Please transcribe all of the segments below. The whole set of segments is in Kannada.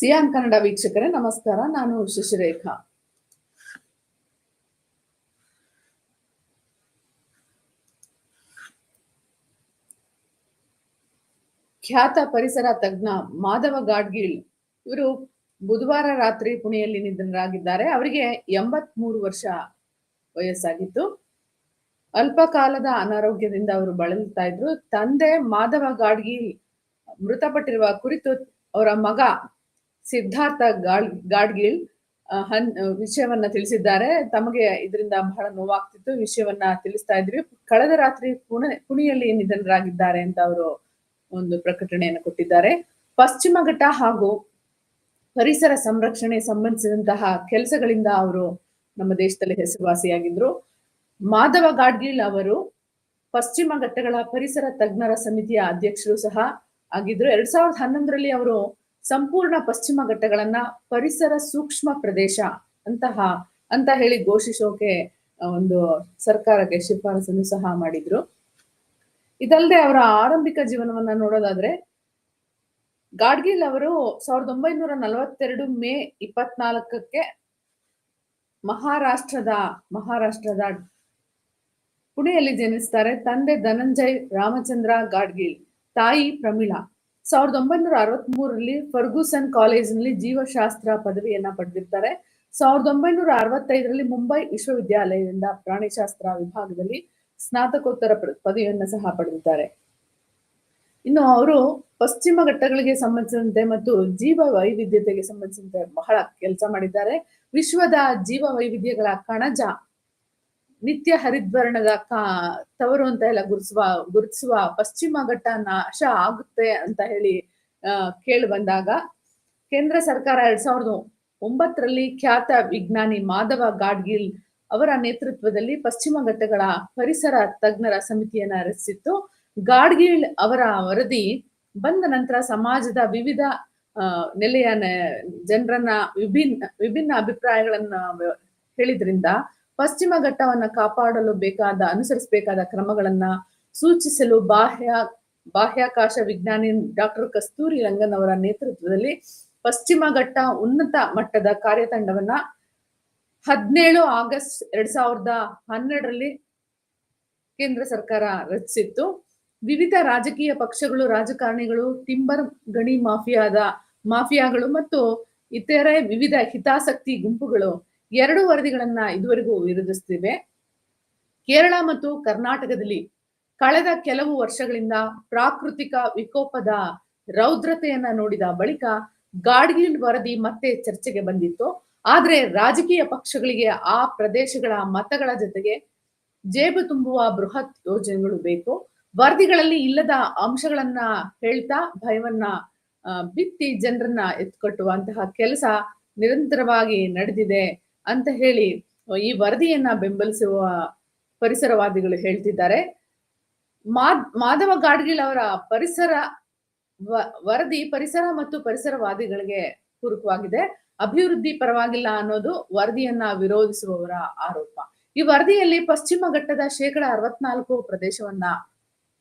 ಸಿಯಾನ್ ಕನ್ನಡ ವೀಕ್ಷಕರೇ, ನಮಸ್ಕಾರ. ನಾನು ಶಶಿರೇಖಾ. ಖ್ಯಾತ ಪರಿಸರ ತಜ್ಞ ಮಾಧವ ಗಾಡ್ಗಿಲ್ ಇವರು ಬುಧವಾರ ರಾತ್ರಿ ಪುಣೆಯಲ್ಲಿ ನಿಧನರಾಗಿದ್ದಾರೆ. ಅವರಿಗೆ ಎಂಬತ್ ಮೂರು ವರ್ಷ ವಯಸ್ಸಾಗಿತ್ತು. ಅಲ್ಪ ಕಾಲದ ಅನಾರೋಗ್ಯದಿಂದ ಅವರು ಬಳಲುತ್ತಾ ಇದ್ರು. ತಂದೆ ಮಾಧವ ಗಾಡ್ಗಿಲ್ ಮೃತಪಟ್ಟಿರುವ ಕುರಿತು ಅವರ ಮಗ ಸಿದ್ಧಾರ್ಥ ಗಾಡ್, ಗಾಡ್ಗಿಲ್ ಹನ್ ವಿಷಯವನ್ನ ತಿಳಿಸಿದ್ದಾರೆ. ತಮಗೆ ಇದರಿಂದ ಬಹಳ ನೋವಾಗ್ತಿತ್ತು. ವಿಷಯವನ್ನ ತಿಳಿಸ್ತಾ ಇದ್ವಿ. ಕಳೆದ ರಾತ್ರಿ ಪುಣೆ, ಪುಣೆಯಲ್ಲಿ ನಿಧನರಾಗಿದ್ದಾರೆ ಅಂತ ಅವರು ಒಂದು ಪ್ರಕಟಣೆಯನ್ನು ಕೊಟ್ಟಿದ್ದಾರೆ. ಪಶ್ಚಿಮ ಘಟ್ಟ ಹಾಗೂ ಪರಿಸರ ಸಂರಕ್ಷಣೆ ಸಂಬಂಧಿಸಿದಂತಹ ಕೆಲಸಗಳಿಂದ ಅವರು ನಮ್ಮ ದೇಶದಲ್ಲಿ ಹೆಸರುವಾಸಿಯಾಗಿದ್ರು. ಮಾಧವ ಗಾಡ್ಗಿಲ್ ಅವರು ಪಶ್ಚಿಮ ಘಟ್ಟಗಳ ಪರಿಸರ ತಜ್ಞರ ಸಮಿತಿಯ ಅಧ್ಯಕ್ಷರು ಸಹ ಆಗಿದ್ರು. ಎರಡ್ ಸಾವಿರದ ಹನ್ನೊಂದರಲ್ಲಿ ಅವರು ಸಂಪೂರ್ಣ ಪಶ್ಚಿಮ ಘಟ್ಟಗಳನ್ನ ಪರಿಸರ ಸೂಕ್ಷ್ಮ ಪ್ರದೇಶ ಅಂತಹ, ಅಂತ ಹೇಳಿ ಘೋಷಿಸೋಕೆ ಒಂದು ಸರ್ಕಾರಕ್ಕೆ ಶಿಫಾರಸನ್ನು ಸಹ ಮಾಡಿದ್ರು. ಇದಲ್ಲದೆ ಅವರ ಆರಂಭಿಕ ಜೀವನವನ್ನ ನೋಡೋದಾದ್ರೆ, ಗಾಡ್ಗಿಲ್ ಅವರು ಸಾವಿರದ ಒಂಬೈನೂರ ನಲವತ್ತೆರಡು ಮೇ ಇಪ್ಪತ್ನಾಲ್ಕಕ್ಕೆ ಮಹಾರಾಷ್ಟ್ರದ ಮಹಾರಾಷ್ಟ್ರದ ಪುಣೆಯಲ್ಲಿ ಜನಿಸ್ತಾರೆ. ತಂದೆ ಧನಂಜಯ್ ರಾಮಚಂದ್ರ ಗಾಡ್ಗಿಲ್, ತಾಯಿ ಪ್ರಮೀಳಾ. ಸಾವಿರದ ಒಂಬೈನೂರ ಅರವತ್ತ್ ಮೂರರಲ್ಲಿ ಫರ್ಗೂಸನ್ ಕಾಲೇಜಿನಲ್ಲಿ ಜೀವಶಾಸ್ತ್ರ ಪದವಿಯನ್ನ ಪಡೆದಿರ್ತಾರೆ. ಸಾವಿರದ ಒಂಬೈನೂರ ಅರವತ್ತೈದರಲ್ಲಿ ಮುಂಬೈ ವಿಶ್ವವಿದ್ಯಾಲಯದಿಂದ ಪ್ರಾಣಿಶಾಸ್ತ್ರ ವಿಭಾಗದಲ್ಲಿ ಸ್ನಾತಕೋತ್ತರ ಪದವಿಯನ್ನ ಸಹ ಪಡೆದಿದ್ದಾರೆ. ಇನ್ನು ಅವರು ಪಶ್ಚಿಮ ಘಟ್ಟಗಳಿಗೆ ಸಂಬಂಧಿಸಿದಂತೆ ಮತ್ತು ಜೀವ ವೈವಿಧ್ಯತೆಗೆ ಸಂಬಂಧಿಸಿದಂತೆ ಬಹಳ ಕೆಲಸ ಮಾಡಿದ್ದಾರೆ. ವಿಶ್ವದ ಜೀವ ವೈವಿಧ್ಯಗಳ ಕಣಜ ನಿತ್ಯ ಹರಿದ್ವರ್ಣದ ಕಾ, ತವರು ಅಂತ ಎಲ್ಲ ಗುರುಸುವ ಗುರುತಿಸುವ ಪಶ್ಚಿಮ ಘಟ್ಟ ನಾಶ ಆಗುತ್ತೆ ಅಂತ ಹೇಳಿ ಕೇಳಿ ಬಂದಾಗ, ಕೇಂದ್ರ ಸರ್ಕಾರ ಎರಡ್ ಸಾವಿರದ ಒಂಬತ್ತರಲ್ಲಿ ಖ್ಯಾತ ವಿಜ್ಞಾನಿ ಮಾಧವ ಗಾಡ್ಗಿಲ್ ಅವರ ನೇತೃತ್ವದಲ್ಲಿ ಪಶ್ಚಿಮ ಘಟ್ಟಗಳ ಪರಿಸರ ತಜ್ಞರ ಸಮಿತಿಯನ್ನ ರಚಿಸಿತ್ತು. ಗಾಡ್ಗಿಲ್ ಅವರ ವರದಿ ಬಂದ ನಂತರ ಸಮಾಜದ ವಿವಿಧ ನೆಲೆಯ ಜನರನ್ನ ವಿಭಿನ್ನ ವಿಭಿನ್ನ ಅಭಿಪ್ರಾಯಗಳನ್ನ ಹೇಳಿದ್ರಿಂದ ಪಶ್ಚಿಮ ಘಟ್ಟವನ್ನ ಕಾಪಾಡಲು ಬೇಕಾದ, ಅನುಸರಿಸಬೇಕಾದ ಕ್ರಮಗಳನ್ನ ಸೂಚಿಸಲು ಬಾಹ್ಯ, ಬಾಹ್ಯಾಕಾಶ ವಿಜ್ಞಾನಿ ಡಾಕ್ಟರ್ ಕಸ್ತೂರಿ ರಂಗನ್ ಅವರ ನೇತೃತ್ವದಲ್ಲಿ ಪಶ್ಚಿಮ ಘಟ್ಟ ಉನ್ನತ ಮಟ್ಟದ ಕಾರ್ಯತಂಡವನ್ನ ಹದಿನೇಳು ಆಗಸ್ಟ್ ಎರಡ್ ಸಾವಿರದ ಹನ್ನೆರಡರಲ್ಲಿ ಕೇಂದ್ರ ಸರ್ಕಾರ ರಚಿಸಿತ್ತು. ವಿವಿಧ ರಾಜಕೀಯ ಪಕ್ಷಗಳು, ರಾಜಕಾರಣಿಗಳು, ಟಿಂಬರ್, ಗಣಿ ಮಾಫಿಯಾದ ಮಾಫಿಯಾಗಳು ಮತ್ತು ಇತರೆ ವಿವಿಧ ಹಿತಾಸಕ್ತಿ ಗುಂಪುಗಳು ಎರಡು ವರದಿಗಳನ್ನ ಇದುವರೆಗೂ ವಿರೋಧಿಸುತ್ತಿವೆ ಕೇರಳ ಮತ್ತು ಕರ್ನಾಟಕದಲ್ಲಿ ಕಳೆದ ಕೆಲವು ವರ್ಷಗಳಿಂದ ಪ್ರಾಕೃತಿಕ ವಿಕೋಪದ ರೌದ್ರತೆಯನ್ನ ನೋಡಿದ ಬಳಿಕ ಗಾಡ್ಗಿಲ್ ವರದಿ ಮತ್ತೆ ಚರ್ಚೆಗೆ ಬಂದಿತ್ತು. ಆದ್ರೆ ರಾಜಕೀಯ ಪಕ್ಷಗಳಿಗೆ ಆ ಪ್ರದೇಶಗಳ ಮತಗಳ ಜೊತೆಗೆ ಜೇಬು ತುಂಬುವ ಬೃಹತ್ ಯೋಜನೆಗಳು ಬೇಕು. ವರದಿಗಳಲ್ಲಿ ಇಲ್ಲದ ಅಂಶಗಳನ್ನ ಹೇಳ್ತಾ ಭಯವನ್ನ ಬಿತ್ತಿ ಜನರನ್ನ ಎತ್ಕಟ್ಟುವಂತಹ ಕೆಲಸ ನಿರಂತರವಾಗಿ ನಡೆದಿದೆ. ಅಂತ ಹೇಳಿ ಈ ವರದಿಯನ್ನ ಬೆಂಬಲಿಸುವ ಪರಿಸರವಾದಿಗಳು ಹೇಳ್ತಿದ್ದಾರೆ. ಮಾದ್, ಮಾಧವ ಗಾಡ್ಗಿಲ್ ಅವರ ಪರಿಸರ ವರದಿ ಪರಿಸರ ಮತ್ತು ಪರಿಸರವಾದಿಗಳಿಗೆ ಪೂರಕವಾಗಿದೆ ಅಭಿವೃದ್ಧಿ ಪರವಾಗಿಲ್ಲ ಅನ್ನೋದು ವರದಿಯನ್ನ ವಿರೋಧಿಸುವವರ ಆರೋಪ. ಈ ವರದಿಯಲ್ಲಿ ಪಶ್ಚಿಮ ಘಟ್ಟದ ಶೇಕಡ ಅರವತ್ನಾಲ್ಕು ಪ್ರದೇಶವನ್ನ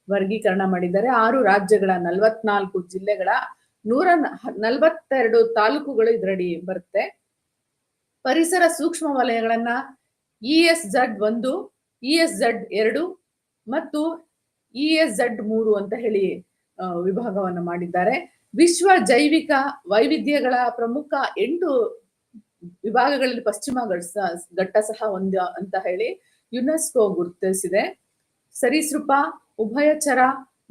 ವರ್ಗೀಕರಣ ಮಾಡಿದ್ದಾರೆ. ಆರು ರಾಜ್ಯಗಳ ನಲವತ್ನಾಲ್ಕು ಜಿಲ್ಲೆಗಳ ನೂರ ನಲವತ್ತೆರಡು ತಾಲೂಕುಗಳು ಇದರಡಿ ಬರುತ್ತೆ. ಪರಿಸರ ಸೂಕ್ಷ್ಮ ವಲಯಗಳನ್ನ ಇ ಎಸ್ ಜಡ್ ಒಂದು ಇ ಎಸ್ ಜಡ್ ಎರಡು ಮತ್ತು ಇ ಎಸ್ ಜಡ್ ಮೂರು ಅಂತ ಹೇಳಿ ವಿಭಾಗವನ್ನು ಮಾಡಿದ್ದಾರೆ. ವಿಶ್ವ ಜೈವಿಕ ವೈವಿಧ್ಯಗಳ ಪ್ರಮುಖ ಎಂಟು ವಿಭಾಗಗಳಲ್ಲಿ ಪಶ್ಚಿಮ ಘಟ್ಟ ಘಟ್ಟ ಸಹ ಒಂದು ಅಂತ ಹೇಳಿ ಯುನೆಸ್ಕೋ ಗುರುತಿಸಿದೆ. ಸರೀಸೃಪ ಉಭಯಚರ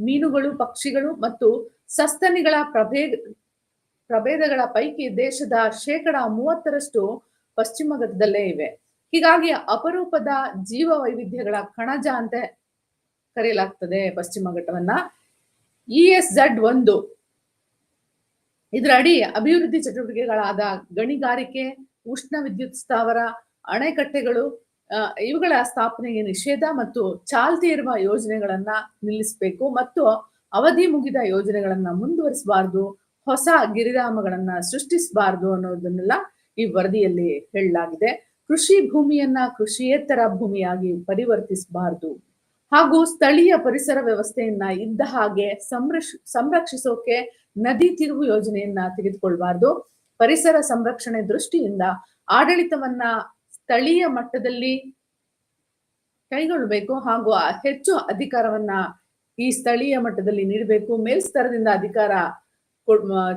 ಮೀನುಗಳು, ಪಕ್ಷಿಗಳು ಮತ್ತು ಸಸ್ತನಿಗಳ ಪ್ರಭೇದ, ಪ್ರಭೇದಗಳ ಪೈಕಿ ದೇಶದ ಶೇಕಡ ಮೂವತ್ತರಷ್ಟು ಪಶ್ಚಿಮ ಘಟ್ಟದಲ್ಲೇ ಇವೆ. ಹೀಗಾಗಿ ಅಪರೂಪದ ಜೀವ ವೈವಿಧ್ಯಗಳ ಕಣಜ ಅಂತ ಕರೆಯಲಾಗ್ತದೆ ಪಶ್ಚಿಮ ಘಟ್ಟವನ್ನ. ಇ ಎಸ್ ಜಡ್ ಒಂದು ಇದರ ಅಡಿ ಅಭಿವೃದ್ಧಿ ಚಟುವಟಿಕೆಗಳಾದ ಗಣಿಗಾರಿಕೆ, ಉಷ್ಣ ವಿದ್ಯುತ್ ಸ್ಥಾವರ, ಅಣೆಕಟ್ಟೆಗಳು ಇವುಗಳ ಸ್ಥಾಪನೆಗೆ ನಿಷೇಧ ಮತ್ತು ಚಾಲ್ತಿ ಇರುವ ಯೋಜನೆಗಳನ್ನ ನಿಲ್ಲಿಸಬೇಕು ಮತ್ತು ಅವಧಿ ಮುಗಿದ ಯೋಜನೆಗಳನ್ನ ಮುಂದುವರಿಸಬಾರದು, ಹೊಸ ಗಿರಿಧಾಮಗಳನ್ನ ಸೃಷ್ಟಿಸಬಾರದು ಅನ್ನೋದನ್ನೆಲ್ಲ ಈ ವರದಿಯಲ್ಲಿ ಹೇಳಲಾಗಿದೆ. ಕೃಷಿ ಭೂಮಿಯನ್ನ ಕೃಷಿಯೇತರ ಭೂಮಿಯಾಗಿ ಪರಿವರ್ತಿಸಬಾರದು. ಹಾಗೂ ಸ್ಥಳೀಯ ಪರಿಸರ ವ್ಯವಸ್ಥೆಯನ್ನ ಇದ್ದ ಹಾಗೆ ಸಂರಕ್ಷ, ಸಂರಕ್ಷಿಸೋಕೆ ನದಿ ತಿರುವು ಯೋಜನೆಯನ್ನ ತೆಗೆದುಕೊಳ್ಬಾರ್ದು. ಪರಿಸರ ಸಂರಕ್ಷಣೆ ದೃಷ್ಟಿಯಿಂದ ಆಡಳಿತವನ್ನ ಸ್ಥಳೀಯ ಮಟ್ಟದಲ್ಲಿ ಕೈಗೊಳ್ಳಬೇಕು ಹಾಗೂ ಹೆಚ್ಚು ಅಧಿಕಾರವನ್ನ ಈ ಸ್ಥಳೀಯ ಮಟ್ಟದಲ್ಲಿ ನೀಡಬೇಕು. ಮೇಲ್ಸ್ತರದಿಂದ ಅಧಿಕಾರ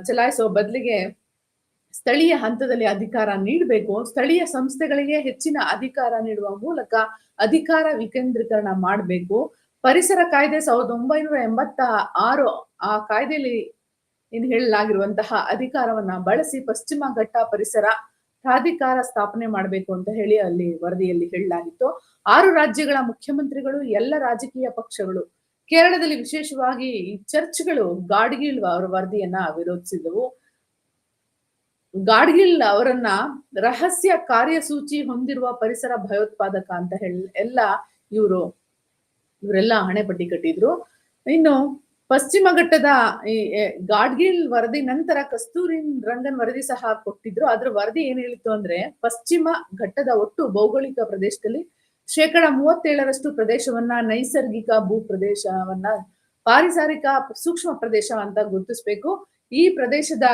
ಚಲಾಯಿಸುವ ಬದಲಿಗೆ ಸ್ಥಳೀಯ ಹಂತದಲ್ಲಿ ಅಧಿಕಾರ ನೀಡಬೇಕು. ಸ್ಥಳೀಯ ಸಂಸ್ಥೆಗಳಿಗೆ ಹೆಚ್ಚಿನ ಅಧಿಕಾರ ನೀಡುವ ಮೂಲಕ ಅಧಿಕಾರ ವಿಕೇಂದ್ರೀಕರಣ ಮಾಡಬೇಕು. ಪರಿಸರ ಕಾಯ್ದೆ ಸಾವಿರದ ಒಂಬೈನೂರ ಎಂಬತ್ತ ಆರು ಆ ಕಾಯ್ದೆಯಲ್ಲಿ ಏನು ಹೇಳಲಾಗಿರುವಂತಹ ಅಧಿಕಾರವನ್ನ ಬಳಸಿ ಪಶ್ಚಿಮ ಘಟ್ಟ ಪರಿಸರ ಪ್ರಾಧಿಕಾರ ಸ್ಥಾಪನೆ ಮಾಡಬೇಕು ಅಂತ ಹೇಳಿ ಅಲ್ಲಿ ವರದಿಯಲ್ಲಿ ಹೇಳಲಾಗಿತ್ತು. ಆರು ರಾಜ್ಯಗಳ ಮುಖ್ಯಮಂತ್ರಿಗಳು, ಎಲ್ಲ ರಾಜಕೀಯ ಪಕ್ಷಗಳು, ಕೇರಳದಲ್ಲಿ ವಿಶೇಷವಾಗಿ ಈ ಚರ್ಚ್ಗಳು ಗಾಡ್ಗೀಳ್ ಅವರ ವರದಿಯನ್ನ ವಿರೋಧಿಸಿದವು. ಗಾಡ್ಗಿಲ್ ಅವರನ್ನ ರಹಸ್ಯ ಕಾರ್ಯಸೂಚಿ ಹೊಂದಿರುವ ಪರಿಸರ ಭಯೋತ್ಪಾದಕ ಅಂತ ಹೇಳಿ ಎಲ್ಲ ಇವರು, ಇವರೆಲ್ಲ ಹಣೆಪಟ್ಟಿ ಕಟ್ಟಿದ್ರು. ಇನ್ನು ಪಶ್ಚಿಮ ಘಟ್ಟದ ಈ ಗಾಡ್ಗಿಲ್ ವರದಿ ನಂತರ ಕಸ್ತೂರಿ ರಂಗನ್ ವರದಿ ಸಹ ಕೊಟ್ಟಿದ್ರು. ಅದ್ರ ವರದಿ ಏನ್ ಹೇಳಿತ್ತು ಅಂದ್ರೆ ಪಶ್ಚಿಮ ಘಟ್ಟದ ಒಟ್ಟು ಭೌಗೋಳಿಕ ಪ್ರದೇಶದಲ್ಲಿ ಶೇಕಡ ಮೂವತ್ತೇಳರಷ್ಟು ಪ್ರದೇಶವನ್ನ ನೈಸರ್ಗಿಕ ಭೂ ಪ್ರದೇಶವನ್ನ ಪಾರಿಸಾರಿಕ ಸೂಕ್ಷ್ಮ ಪ್ರದೇಶ ಅಂತ ಗುರುತಿಸ್ಬೇಕು. ಈ ಪ್ರದೇಶದ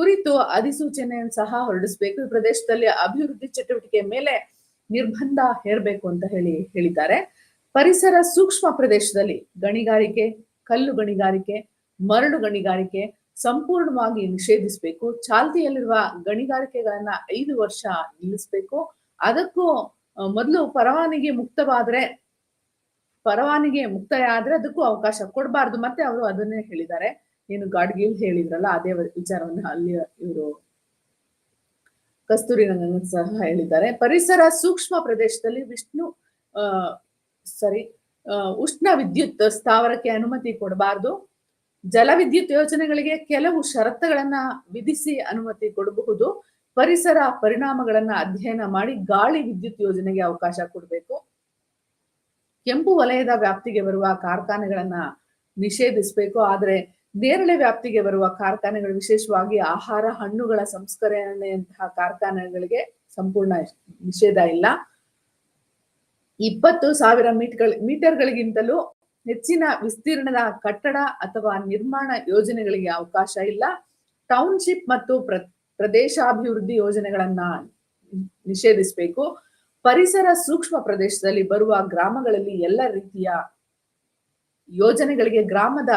ಕುರಿತು ಅಧಿಸೂಚನೆಯನ್ನು ಸಹ ಹೊರಡಿಸಬೇಕು. ಈ ಪ್ರದೇಶದಲ್ಲಿ ಅಭಿವೃದ್ಧಿ ಚಟುವಟಿಕೆ ಮೇಲೆ ನಿರ್ಬಂಧ ಹೇರಬೇಕು ಅಂತ ಹೇಳಿ ಹೇಳಿದ್ದಾರೆ. ಪರಿಸರ ಸೂಕ್ಷ್ಮ ಪ್ರದೇಶದಲ್ಲಿ ಗಣಿಗಾರಿಕೆ, ಕಲ್ಲು ಗಣಿಗಾರಿಕೆ, ಮರಳು ಗಣಿಗಾರಿಕೆ ಸಂಪೂರ್ಣವಾಗಿ ನಿಷೇಧಿಸಬೇಕು. ಚಾಲ್ತಿಯಲ್ಲಿರುವ ಗಣಿಗಾರಿಕೆಗಳನ್ನ ಐದು ವರ್ಷ ನಿಲ್ಲಿಸಬೇಕು. ಅದಕ್ಕೂ ಮೊದಲು ಪರವಾನಿಗೆ ಮುಕ್ತವಾದ್ರೆ, ಪರವಾನಿಗೆ ಮುಕ್ತಾಯ ಆದ್ರೆ ಅದಕ್ಕೂ ಅವಕಾಶ ಕೊಡಬಾರ್ದು. ಮತ್ತೆ ಅವರು ಅದನ್ನೇ ಹೇಳಿದ್ದಾರೆ. ಏನು ಗಾಡ್ಗಿಲ್ ಹೇಳಿದ್ರಲ್ಲ, ಅದೇ ವಿಚಾರವನ್ನ ಅಲ್ಲಿ ಇವರು ಕಸ್ತೂರಿ ರಂಗನ್ ಸಹ ಹೇಳಿದ್ದಾರೆ. ಪರಿಸರ ಸೂಕ್ಷ್ಮ ಪ್ರದೇಶದಲ್ಲಿ ವಿಷ್ಣು ಸಾರಿ ಉಷ್ಣ ವಿದ್ಯುತ್ ಸ್ಥಾವರಕ್ಕೆ ಅನುಮತಿ ಕೊಡಬಾರದು. ಜಲವಿದ್ಯುತ್ ಯೋಜನೆಗಳಿಗೆ ಕೆಲವು ಷರತ್ತುಗಳನ್ನ ವಿಧಿಸಿ ಅನುಮತಿ ಕೊಡಬಹುದು. ಪರಿಸರ ಪರಿಣಾಮಗಳನ್ನ ಅಧ್ಯಯನ ಮಾಡಿ ಗಾಳಿ ವಿದ್ಯುತ್ ಯೋಜನೆಗೆ ಅವಕಾಶ ಕೊಡಬೇಕು. ಕೆಂಪು ವಲಯದ ವ್ಯಾಪ್ತಿಗೆ ಬರುವ ಕಾರ್ಖಾನೆಗಳನ್ನ ನಿಷೇಧಿಸಬೇಕು. ಆದ್ರೆ ನೇರಳೆ ವ್ಯಾಪ್ತಿಗೆ ಬರುವ ಕಾರ್ಖಾನೆಗಳು, ವಿಶೇಷವಾಗಿ ಆಹಾರ ಹಣ್ಣುಗಳ ಸಂಸ್ಕರಣೆಯಂತಹ ಕಾರ್ಖಾನೆಗಳಿಗೆ ಸಂಪೂರ್ಣ ನಿಷೇಧ ಇಲ್ಲ. ಇಪ್ಪತ್ತು ಸಾವಿರ ಮೀಟರ್ ಮೀಟರ್ಗಳಿಗಿಂತಲೂ ಹೆಚ್ಚಿನ ವಿಸ್ತೀರ್ಣದ ಕಟ್ಟಡ ಅಥವಾ ನಿರ್ಮಾಣ ಯೋಜನೆಗಳಿಗೆ ಅವಕಾಶ ಇಲ್ಲ. ಟೌನ್ಶಿಪ್ ಮತ್ತು ಪ್ರ, ಪ್ರದೇಶಾಭಿವೃದ್ಧಿ ಯೋಜನೆಗಳನ್ನ ನಿಷೇಧಿಸಬೇಕು. ಪರಿಸರ ಸೂಕ್ಷ್ಮ ಪ್ರದೇಶದಲ್ಲಿ ಬರುವ ಗ್ರಾಮಗಳಲ್ಲಿ ಎಲ್ಲ ರೀತಿಯ ಯೋಜನೆಗಳಿಗೆ ಗ್ರಾಮದ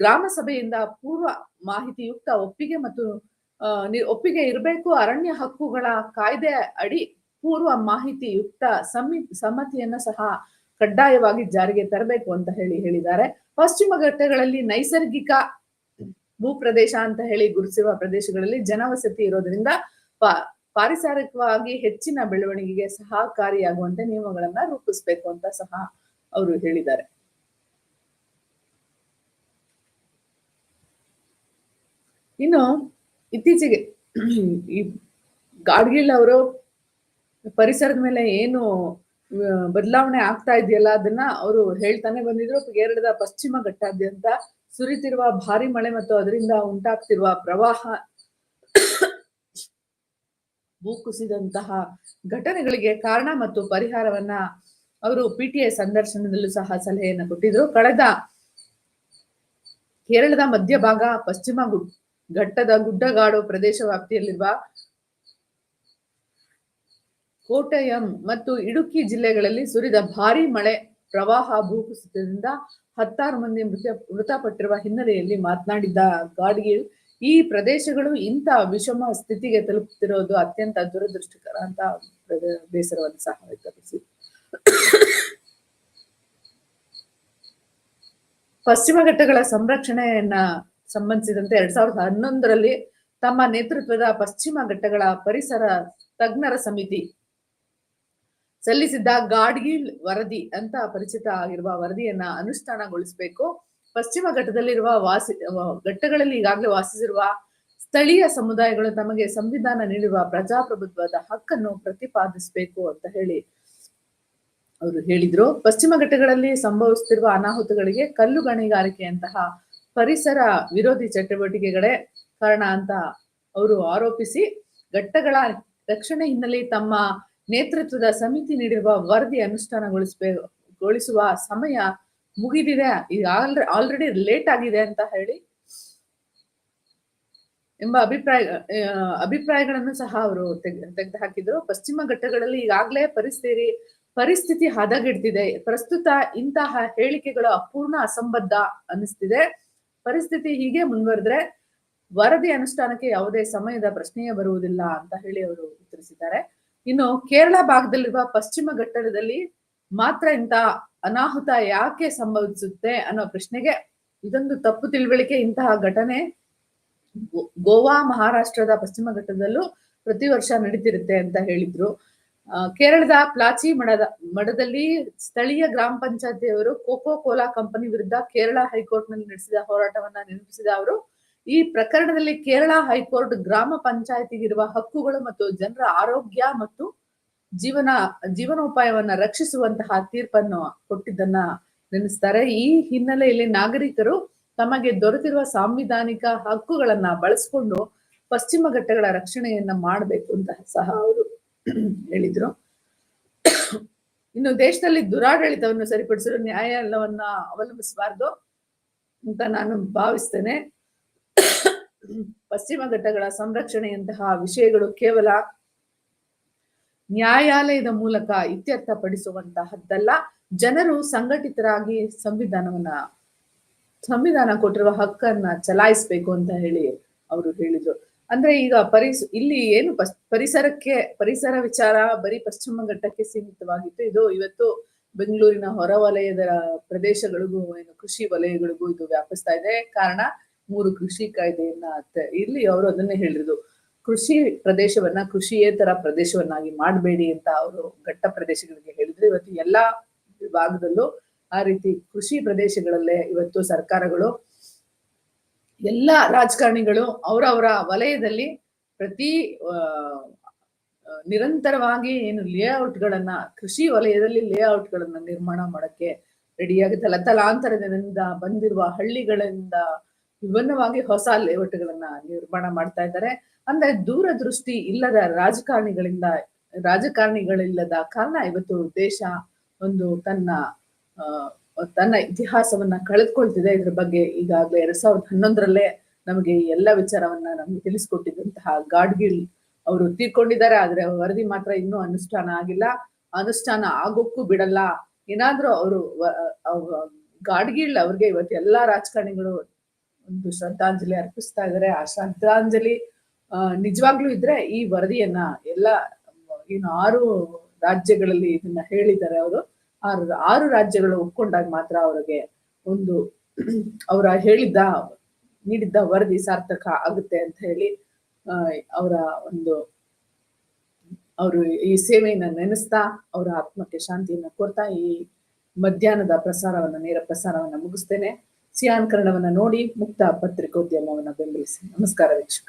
ಗ್ರಾಮ ಸಭೆಯಿಂದ ಪೂರ್ವ ಮಾಹಿತಿಯುಕ್ತ ಒಪ್ಪಿಗೆ ಮತ್ತು ಒಪ್ಪಿಗೆ ಇರಬೇಕು ಅರಣ್ಯ ಹಕ್ಕುಗಳ ಕಾಯ್ದೆ ಅಡಿ ಪೂರ್ವ ಮಾಹಿತಿಯುಕ್ತ ಸಮಿ ಸಮ್ಮತಿಯನ್ನ ಸಹ ಕಡ್ಡಾಯವಾಗಿ ಜಾರಿಗೆ ತರಬೇಕು ಅಂತ ಹೇಳಿ ಹೇಳಿದ್ದಾರೆ. ಪಶ್ಚಿಮ ಘಟ್ಟಗಳಲ್ಲಿ ನೈಸರ್ಗಿಕ ಭೂ ಪ್ರದೇಶ ಅಂತ ಹೇಳಿ ಗುರುತಿಸುವ ಪ್ರದೇಶಗಳಲ್ಲಿ ಜನವಸತಿ ಇರೋದ್ರಿಂದ ಪಾರಿಸಾರಿಕವಾಗಿ ಹೆಚ್ಚಿನ ಬೆಳವಣಿಗೆಗೆ ಸಹಕಾರಿಯಾಗುವಂತೆ ನಿಯಮಗಳನ್ನ ರೂಪಿಸ್ಬೇಕು ಅಂತ ಸಹ ಅವರು ಹೇಳಿದ್ದಾರೆ. ಇನ್ನು ಇತ್ತೀಚೆಗೆ ಈ ಗಾಡ್ಗಿಲ್ ಅವರು ಪರಿಸರದ ಮೇಲೆ ಏನು ಬದಲಾವಣೆ ಆಗ್ತಾ ಇದೆಯಲ್ಲ, ಅದನ್ನ ಅವರು ಹೇಳ್ತಾನೆ ಬಂದಿದ್ರು. ಕೇರಳದ ಪಶ್ಚಿಮ ಘಟ್ಟಾದ್ಯಂತ ಸುರಿತಿರುವ ಭಾರಿ ಮಳೆ ಮತ್ತು ಅದರಿಂದ ಉಂಟಾಗ್ತಿರುವ ಪ್ರವಾಹ ಭೂಕುಸಿದಂತಹ ಘಟನೆಗಳಿಗೆ ಕಾರಣ ಮತ್ತು ಪರಿಹಾರವನ್ನ ಅವರು ಪಿಟಿಐ ಸಂದರ್ಶನದಲ್ಲೂ ಸಹ ಸಲಹೆಯನ್ನು ಕೊಟ್ಟಿದ್ರು. ಕಳೆದ ಕೇರಳದ ಮಧ್ಯಭಾಗ, ಪಶ್ಚಿಮ ಘಟ್ಟದ ಗುಡ್ಡಗಾಡು ಪ್ರದೇಶ ವ್ಯಾಪ್ತಿಯಲ್ಲಿರುವ ಕೋಟಯಂ ಮತ್ತು ಇಡುಕ್ಕಿ ಜಿಲ್ಲೆಗಳಲ್ಲಿ ಸುರಿದ ಭಾರಿ ಮಳೆ ಪ್ರವಾಹ ಭೂಕುಸಿತದಿಂದ ಹತ್ತಾರು ಮಂದಿ ಮೃತ ಮೃತಪಟ್ಟಿರುವ ಹಿನ್ನೆಲೆಯಲ್ಲಿ ಮಾತನಾಡಿದ್ದ ಗಾಡ್ಗಿಲ್ ಈ ಪ್ರದೇಶಗಳು ಇಂಥ ವಿಷಮ ಸ್ಥಿತಿಗೆ ತಲುಪುತ್ತಿರೋದು ಅತ್ಯಂತ ದುರದೃಷ್ಟಕರ ಅಂತ ಬೇಸರವನ್ನು ಸಹ ವ್ಯಕ್ತಪಡಿಸಿ. ಪಶ್ಚಿಮ ಘಟ್ಟಗಳ ಸಂರಕ್ಷಣೆಯನ್ನ ಸಂಬಂಧಿಸಿದಂತೆ ಎರಡ್ ಸಾವಿರದ ಹನ್ನೊಂದರಲ್ಲಿ ತಮ್ಮ ನೇತೃತ್ವದ ಪಶ್ಚಿಮ ಘಟ್ಟಗಳ ಪರಿಸರ ತಜ್ಞರ ಸಮಿತಿ ಸಲ್ಲಿಸಿದ್ದ ಗಾಡ್ಗಿಲ್ ವರದಿ ಅಂತ ಪರಿಚಿತ ಆಗಿರುವ ವರದಿಯನ್ನ ಅನುಷ್ಠಾನಗೊಳಿಸಬೇಕು. ಪಶ್ಚಿಮ ಘಟ್ಟದಲ್ಲಿರುವ ವಾಸಿ ಘಟ್ಟಗಳಲ್ಲಿ ಈಗಾಗಲೇ ವಾಸಿಸಿರುವ ಸ್ಥಳೀಯ ಸಮುದಾಯಗಳು ತಮಗೆ ಸಂವಿಧಾನ ನೀಡಿರುವ ಪ್ರಜಾಪ್ರಭುತ್ವದ ಹಕ್ಕನ್ನು ಪ್ರತಿಪಾದಿಸಬೇಕು ಅಂತ ಹೇಳಿ ಅವರು ಹೇಳಿದ್ರು. ಪಶ್ಚಿಮ ಘಟ್ಟಗಳಲ್ಲಿ ಸಂಭವಿಸುತ್ತಿರುವ ಅನಾಹುತಗಳಿಗೆ ಕಲ್ಲು ಗಣಿಗಾರಿಕೆಯಂತಹ ಪರಿಸರ ವಿರೋಧಿ ಚಟುವಟಿಕೆಗಳೇ ಕಾರಣ ಅಂತ ಅವರು ಆರೋಪಿಸಿ ಘಟ್ಟಗಳ ರಕ್ಷಣೆ ಹಿನ್ನೆಲೆ ತಮ್ಮ ನೇತೃತ್ವದ ಸಮಿತಿ ನೀಡಿರುವ ವರದಿ ಅನುಷ್ಠಾನಗೊಳಿಸಬೇಕು ಗೊಳಿಸುವ ಸಮಯ ಮುಗಿದಿದೆ. ಆಲ್ರೆಡಿ ಲೇಟ್ ಆಗಿದೆ ಅಂತ ಹೇಳಿ ಎಂಬ ಅಭಿಪ್ರಾಯ ಅಭಿಪ್ರಾಯಗಳನ್ನು ಸಹ ಅವರು ತೆಗೆದು ಹಾಕಿದ್ರು ಪಶ್ಚಿಮ ಘಟ್ಟಗಳಲ್ಲಿ ಈಗಾಗಲೇ ಪರಿಸ್ಥಿತಿ ಪರಿಸ್ಥಿತಿ ಹದಗೆಡ್ತಿದೆ ಪ್ರಸ್ತುತ ಇಂತಹ ಹೇಳಿಕೆಗಳು ಅಪೂರ್ಣ ಅಸಂಬದ್ಧ ಅನಿಸ್ತಿದೆ ಪರಿಸ್ಥಿತಿ ಹೀಗೆ ಮುಂದುವರೆದ್ರೆ ವರದಿ ಅನುಷ್ಠಾನಕ್ಕೆ ಯಾವುದೇ ಸಮಯದ ಪ್ರಶ್ನೆಯೇ ಬರುವುದಿಲ್ಲ ಅಂತ ಹೇಳಿ ಅವರು ಉತ್ತರಿಸಿದ್ದಾರೆ. ಇನ್ನು ಕೇರಳ ಭಾಗದಲ್ಲಿರುವ ಪಶ್ಚಿಮ ಘಟ್ಟದಲ್ಲಿ ಮಾತ್ರ ಇಂತ ಅನಾಹುತ ಯಾಕೆ ಸಂಭವಿಸುತ್ತೆ ಅನ್ನೋ ಪ್ರಶ್ನೆಗೆ ಇದೊಂದು ತಪ್ಪು ತಿಳುವಳಿಕೆ. ಇಂತಹ ಘಟನೆ ಗೋವಾ, ಮಹಾರಾಷ್ಟ್ರದ ಪಶ್ಚಿಮ ಘಟ್ಟದಲ್ಲೂ ಪ್ರತಿ ವರ್ಷ ನಡೀತಿರುತ್ತೆ ಅಂತ ಹೇಳಿದ್ರು. ಕೇರಳದ ಪ್ಲಾಚಿ ಮಠದ ಮಠದಲ್ಲಿ ಸ್ಥಳೀಯ ಗ್ರಾಮ ಪಂಚಾಯತಿಯವರು ಕೋಕೋ ಕೋಲಾ ಕಂಪನಿ ವಿರುದ್ಧ ಕೇರಳ ಹೈಕೋರ್ಟ್ನಲ್ಲಿ ನಡೆಸಿದ ಹೋರಾಟವನ್ನ ನೆನಪಿಸಿದ ಅವರು, ಈ ಪ್ರಕರಣದಲ್ಲಿ ಕೇರಳ ಹೈಕೋರ್ಟ್ ಗ್ರಾಮ ಪಂಚಾಯತಿಗಿರುವ ಹಕ್ಕುಗಳು ಮತ್ತು ಜನರ ಆರೋಗ್ಯ ಮತ್ತು ಜೀವನ, ಜೀವನೋಪಾಯವನ್ನ ರಕ್ಷಿಸುವಂತಹ ತೀರ್ಪನ್ನು ಕೊಟ್ಟಿದ್ದನ್ನ ನೆನೆಸ್ತಾರೆ. ಈ ಹಿನ್ನೆಲೆಯಲ್ಲಿ ನಾಗರಿಕರು ತಮಗೆ ದೊರೆತಿರುವ ಸಾಂವಿಧಾನಿಕ ಹಕ್ಕುಗಳನ್ನ ಬಳಸಿಕೊಂಡು ಪಶ್ಚಿಮ ಘಟ್ಟಗಳ ರಕ್ಷಣೆಯನ್ನ ಮಾಡಬೇಕು ಅಂತ ಸಹ ಅವರು ಹೇಳಿದ್ರು. ಇನ್ನು ದೇಶದಲ್ಲಿ ದುರಾಡಳಿತವನ್ನು ಸರಿಪಡಿಸಲು ನ್ಯಾಯಾಲಯವನ್ನ ಅವಲಂಬಿಸಬಾರ್ದು ಅಂತ ನಾನು ಭಾವಿಸ್ತೇನೆ. ಪಶ್ಚಿಮ ಘಟ್ಟಗಳ ಸಂರಕ್ಷಣೆಯಂತಹ ವಿಷಯಗಳು ಕೇವಲ ನ್ಯಾಯಾಲಯದ ಮೂಲಕ ಇತ್ಯರ್ಥಪಡಿಸುವಂತಹದ್ದಲ್ಲ. ಜನರು ಸಂಘಟಿತರಾಗಿ ಸಂವಿಧಾನವನ್ನ, ಸಂವಿಧಾನ ಕೊಟ್ಟಿರುವ ಹಕ್ಕನ್ನ ಚಲಾಯಿಸ್ಬೇಕು ಅಂತ ಹೇಳಿ ಅವರು ಹೇಳಿದ್ರು. ಅಂದ್ರೆ ಈಗ ಪರಿಸ, ಇಲ್ಲಿ ಏನು ಪರಿಸರಕ್ಕೆ, ಪರಿಸರ ವಿಚಾರ ಬರೀ ಪಶ್ಚಿಮ ಘಟ್ಟಕ್ಕೆ ಸೀಮಿತವಾಗಿತ್ತು. ಇದು ಇವತ್ತು ಬೆಂಗಳೂರಿನ ಹೊರವಲಯದ ಪ್ರದೇಶಗಳಿಗೂ ಏನು ಕೃಷಿ ವಲಯಗಳಿಗೂ ಇದು ವ್ಯಾಪಿಸ್ತಾ ಇದೆ. ಕಾರಣ ಮೂರು ಕೃಷಿ ಕಾಯ್ದೆಯನ್ನ ಇಲ್ಲಿ ಅವರು ಅದನ್ನೇ ಹೇಳಿದ್ರು ಕೃಷಿ ಪ್ರದೇಶವನ್ನ ಕೃಷಿಯೇತರ ಪ್ರದೇಶವನ್ನಾಗಿ ಮಾಡಬೇಡಿ ಅಂತ ಅವರು ಘಟ್ಟ ಪ್ರದೇಶಗಳಿಗೆ ಹೇಳಿದ್ರು. ಇವತ್ತು ಎಲ್ಲಾ ವಿಭಾಗದಲ್ಲೂ ಆ ರೀತಿ ಕೃಷಿ ಪ್ರದೇಶಗಳಲ್ಲೇ ಇವತ್ತು ಸರ್ಕಾರಗಳು ಎಲ್ಲ ರಾಜಕಾರಣಿಗಳು ಅವರವರ ವಲಯದಲ್ಲಿ ಪ್ರತಿ ನಿರಂತರವಾಗಿ ಏನು ಲೇಔಟ್ಗಳನ್ನ ಕೃಷಿ ವಲಯದಲ್ಲಿ ಲೇಔಟ್ಗಳನ್ನ ನಿರ್ಮಾಣ ಮಾಡಕ್ಕೆ ರೆಡಿಯಾಗಿ ತಲತಲಾಂತರದಿಂದ ಬಂದಿರುವ ಹಳ್ಳಿಗಳಿಂದ ವಿಭಿನ್ನವಾಗಿ ಹೊಸ ಲೇಔಟ್ಗಳನ್ನ ನಿರ್ಮಾಣ ಮಾಡ್ತಾ ಇದ್ದಾರೆ. ಅಂದ್ರೆ ದೂರದೃಷ್ಟಿ ಇಲ್ಲದ ರಾಜಕಾರಣಿಗಳಿಂದ, ರಾಜಕಾರಣಿಗಳಿಲ್ಲದ ಕಾರಣ ಇವತ್ತು ದೇಶ ಒಂದು ತನ್ನ ತನ್ನ ಇತಿಹಾಸವನ್ನ ಕಳೆದುಕೊಳ್ತಿದೆ ಇದ್ರ ಬಗ್ಗೆ ಈಗಾಗಲೇ ಎರಡ್ ಸಾವಿರದ ಹನ್ನೊಂದರಲ್ಲೇ ನಮಗೆ ಎಲ್ಲ ವಿಚಾರವನ್ನ ನಮ್ಗೆ ತಿಳಿಸ್ಕೊಟ್ಟಿದ್ದಂತಹ ಗಾಡ್ಗಿಲ್ ಅವರು ತೀರ್ಕೊಂಡಿದ್ದಾರೆ ಆದ್ರೆ ವರದಿ ಮಾತ್ರ ಇನ್ನೂ ಅನುಷ್ಠಾನ ಆಗಿಲ್ಲ. ಅನುಷ್ಠಾನ ಆಗೋಕ್ಕೂ ಬಿಡಲ್ಲ. ಏನಾದ್ರೂ ಅವರು ಗಾಡ್ಗಿಲ್ ಅವ್ರಿಗೆ ಇವತ್ತು ಎಲ್ಲಾ ರಾಜಕಾರಣಿಗಳು ಒಂದು ಶ್ರದ್ಧಾಂಜಲಿ ಅರ್ಪಿಸ್ತಾ ಇದ್ದಾರೆ ಆ ಶ್ರದ್ಧಾಂಜಲಿ ನಿಜವಾಗ್ಲೂ ಇದ್ರೆ ಈ ವರದಿಯನ್ನ ಎಲ್ಲ, ಏನು ಆರು ರಾಜ್ಯಗಳಲ್ಲಿ ಇದನ್ನ ಹೇಳಿದ್ದಾರೆ ಅವರು. ಆರು ಆರು ರಾಜ್ಯಗಳು ಒಪ್ಕೊಂಡಾಗ ಮಾತ್ರ ಅವರಿಗೆ ಒಂದು ಅವರ ಹೇಳಿದ್ದ, ನೀಡಿದ್ದ ವರದಿ ಸಾರ್ಥಕ ಆಗುತ್ತೆ ಅಂತ ಹೇಳಿ ಅವರ ಒಂದು ಅವರು ಈ ಸೇವೆಯನ್ನ ನೆನೆಸ್ತಾ ಅವರ ಆತ್ಮಕ್ಕೆ ಶಾಂತಿಯನ್ನ ಕೊಡ್ತಾ ಈ ಮಧ್ಯಾಹ್ನದ ಪ್ರಸಾರವನ್ನ, ನೇರ ಪ್ರಸಾರವನ್ನ ಮುಗಿಸ್ತೇನೆ. ಸಿಯಾನ್ ನೋಡಿ ಮುಕ್ತ ಪತ್ರಿಕೋದ್ಯಮವನ್ನ ಬೆಂಬಲಿಸಿ. ನಮಸ್ಕಾರ ವೀಕ್ಷಕ